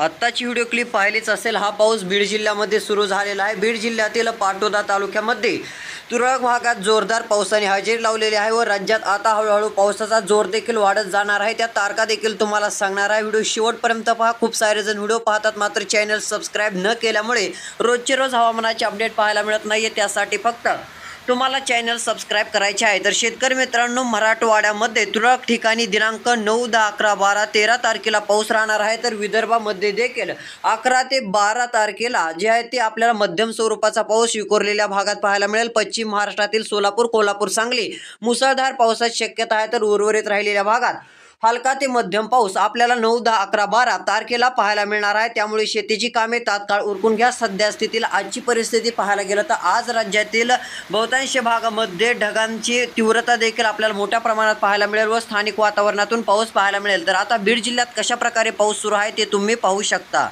आत्ताची video clip पाहिलीच असेल हा पाऊस बीड जिल्ह्यामध्ये सुरू झालेला आहे. बीड जिल्ह्यातील पाटोदा तालुक्यामध्ये तुरळक भागात जोरदार पावसाने हजेरी लावलेली आहे व राज्यात आता हळूहळू पावसाचा जोर देखील वाढत जाणार आहे. त्या तारखा देखील तुम्हाला सांगणार आहे. व्हिडिओ शेवटपर्यंत पहा. खूप सारे जण व्हिडिओ पाहतात मात्र चॅनल सबस्क्राईब न केल्यामुळे रोजचे रोज हवामानाचे अपडेट पाहायला मिळत नाही त्यासाठी फक्त तुम्हाला चॅनल सबस्क्राईब करायचे आहे. तर शेतकरी मित्रांनो मराठवाड्यामध्ये तुरळक ठिकाणी दिनांक नऊ दहा अकरा बारा तेरा तारखेला पाऊस राहणार आहे. तर विदर्भामध्ये देखील अकरा ते बारा तारखेला जे आहे ते आपल्याला मध्यम स्वरूपाचा पाऊस विकोरलेल्या भागात पाहायला मिळेल. पश्चिम महाराष्ट्रातील सोलापूर कोल्हापूर सांगली मुसळधार पावसाची शक्यता आहे. तर उर्वरित राहिलेल्या भागात हलका ते मध्यम पाऊस. आपल्याला नऊ दहा अकरा बारा तारखेला पाहायला मिळणार आहे. त्यामुळे शेतीची कामे तात्काळ उरकून घ्या. सध्या स्थितीला आजची परिस्थिती पाहायला गेलं तर आज राज्यातील बहुतांश भागामध्ये ढगांची तीव्रता देखील आपल्याला मोठ्या प्रमाणात पाहायला मिळेल व स्थानिक वातावरणातून पाऊस पाहायला मिळेल. तर आता बीड जिल्ह्यात कशा प्रकारे पाऊस सुरू आहे ते तुम्ही पाहू शकता.